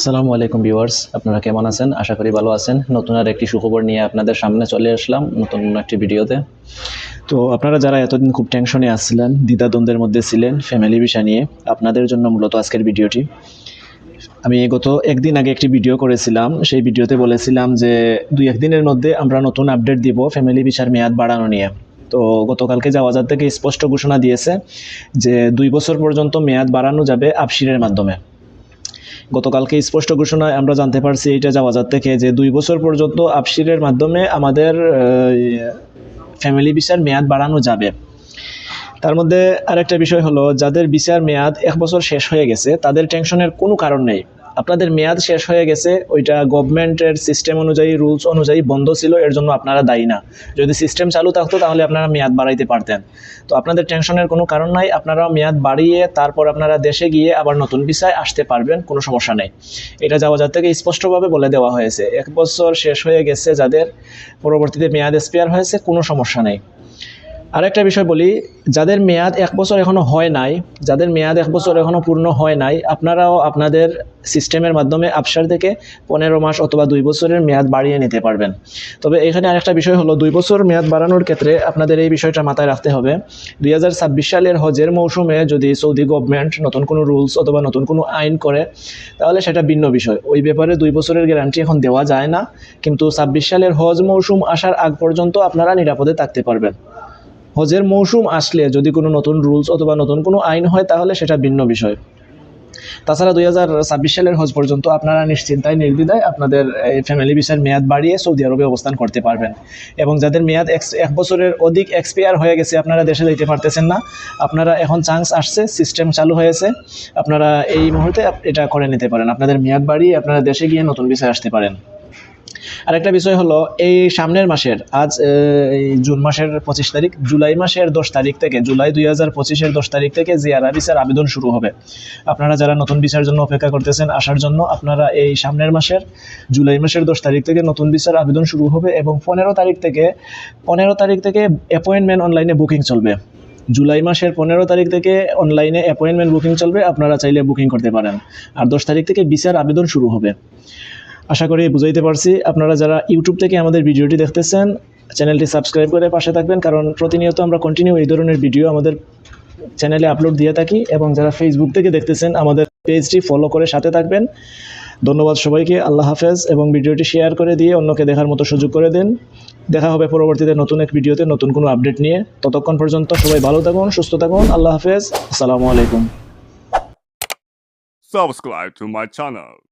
আসসালামু আলাইকুম ভিউয়ার্স, আপনারা কেমন আছেন? আশা করি ভালো আছেন। নতুন আর একটি সুখবর নিয়ে আপনাদের সামনে চলে আসলাম নতুন একটি ভিডিওতে। তো আপনারা যারা এতদিন খুব টেনশনে আসছিলেন দ্বিধাদ্বন্দ্বের মধ্যে ছিলেন ফ্যামিলি বিষয় নিয়ে, আপনাদের জন্য মূলত আজকের ভিডিওটি। আমি গত একদিন আগে একটি ভিডিও করেছিলাম, সেই ভিডিওতে বলেছিলাম যে দুই একদিনের মধ্যে আমরা নতুন আপডেট দিব ফ্যামিলি ভিসার মেয়াদ বাড়ানো নিয়ে। তো গতকালকে যাওয়াজার থেকে স্পষ্ট ঘোষণা দিয়েছে যে দুই বছর পর্যন্ত মেয়াদ বাড়ানো যাবে আপসিরের মাধ্যমে। গতকালকে স্পষ্ট ঘোষণায় আমরা জানতে পারছি এটা যাওয়াজার থেকে যে দুই বছর পর্যন্ত আপসিরের মাধ্যমে আমাদের ফ্যামিলি বিচার মেয়াদ বাড়ানো যাবে। তার মধ্যে আরেকটা বিষয় হলো, যাদের বিচার মেয়াদ এক বছর শেষ হয়ে গেছে, তাদের টেনশনের কোনো কারণ নেই। আপনাদের মেয়াদ শেষ হয়ে গেছে, ওইটা গভর্নমেন্টের সিস্টেম অনুযায়ী রুলস অনুযায়ী বন্ধ ছিল, এর জন্য আপনারা দায়ী না। যদি সিস্টেম চালু থাকতো, তাহলে আপনারা মেয়াদ বাড়াইতে পারতেন। তো আপনাদের টেনশনের কোনো কারণ নাই, আপনারা মেয়াদ বাড়িয়ে তারপর আপনারা দেশে গিয়ে আবার নতুন ভিসায় আসতে পারবেন, কোনো সমস্যা নেই। এটা যাওয়া যার থেকে স্পষ্টভাবে বলে দেওয়া হয়েছে, এক বছর শেষ হয়ে গেছে যাদের পরবর্তীতে মেয়াদ এক্সপায়ার হয়েছে, কোনো সমস্যা নেই। আরেকটা বিষয় বলি, যাদের মেয়াদ এক বছর এখনও হয় নাই, যাদের মেয়াদ এক বছর এখনও পূর্ণ হয় নাই, আপনারাও আপনাদের সিস্টেমের মাধ্যমে আপসার থেকে পনেরো মাস অথবা দুই বছরের মেয়াদ বাড়িয়ে নিতে পারবেন। তবে এখানে আরেকটা বিষয় হলো, দুই বছর মেয়াদ বাড়ানোর ক্ষেত্রে আপনাদের এই বিষয়টা মাথায় রাখতে হবে। দুই হাজার ছাব্বিশ সালের হজের মৌসুমে যদি সৌদি গভর্নমেন্ট নতুন কোনো রুলস অথবা নতুন কোনো আইন করে, তাহলে সেটা ভিন্ন বিষয়। ওই ব্যাপারে দুই বছরের গ্যারান্টি এখন দেওয়া যায় না, কিন্তু ছাব্বিশ সালের হজ মৌসুম আসার আগ পর্যন্ত আপনারা নিরাপদে থাকতে পারবেন। হজের মৌসুম আসলে যদি কোনো নতুন রুলস অথবা নতুন কোনো আইন হয়, তাহলে সেটা ভিন্ন বিষয়। তাছাড়া দুই হাজার ছাব্বিশ সালের হজ পর্যন্ত আপনারা নিশ্চিন্তায়, নির্দ্বিধায় আপনাদের ফ্যামিলি ভিসার মেয়াদ বাড়িয়ে সৌদি আরবে অবস্থান করতে পারবেন। এবং যাদের মেয়াদ এক বছরের অধিক এক্সপায়ার হয়ে গেছে, আপনারা দেশে যেতে পারতেছেন না। আপনারা এখন চান্স আসছে সিস্টেম চালু হয়েছে। আপনারা এই মুহূর্তে এটা করে নিতে পারেন। আপনাদের মেয়াদ বাড়িয়ে আপনারা দেশে গিয়ে নতুন ভিসায় আসতে পারেন। আরেকটা বিষয় হলো, এই সামনের মাসের, আজ জুন মাসের পঁচিশ তারিখ, জুলাই মাসের দশ তারিখ থেকে, জুলাই দুই হাজার পঁচিশের দশ তারিখ থেকে জিআরআ ভিসার আবেদন শুরু হবে। আপনারা যারা নতুন ভিসার জন্য অপেক্ষা করতেছেন, আসার জন্য আপনারা এই সামনের মাসের, জুলাই মাসের দশ তারিখ থেকে নতুন ভিসার আবেদন শুরু হবে এবং পনেরো তারিখ থেকে, পনেরো তারিখ থেকে অ্যাপয়েন্টমেন্ট অনলাইনে বুকিং চলবে। জুলাই মাসের পনেরো তারিখ থেকে অনলাইনে অ্যাপয়েন্টমেন্ট বুকিং চলবে, আপনারা চাইলে বুকিং করতে পারেন। আর দশ তারিখ থেকে ভিসার আবেদন শুরু হবে। আশা করি বুঝাইতে পারছি। আপনারা যারা ইউটিউব থেকে আমাদের ভিডিওটি দেখতেছেন, চ্যানেলটি সাবস্ক্রাইব করে পাশে থাকবেন, কারণ প্রতিনিয়ত আমরা কন্টিনিউ এই ধরনের ভিডিও আমাদের চ্যানেলে আপলোড দিয়ে থাকি এবং যারা ফেসবুক থেকে দেখতেছেন, আমাদের পেজটি ফলো করে সাথে থাকবেন। ধন্যবাদ সবাইকে, আল্লাহ হাফেজ, এবং ভিডিওটি শেয়ার করে দিয়ে অন্যকে দেখার মতো সুযোগ করে দিন। দেখা হবে পরবর্তীতে নতুন এক ভিডিওতে, নতুন কোনো আপডেট নিয়ে। ততক্ষণ পর্যন্ত সবাই ভালো থাকুন, সুস্থ থাকুন, আল্লাহ হাফেজ, আসসালামু আলাইকুম। Subscribe to my channel.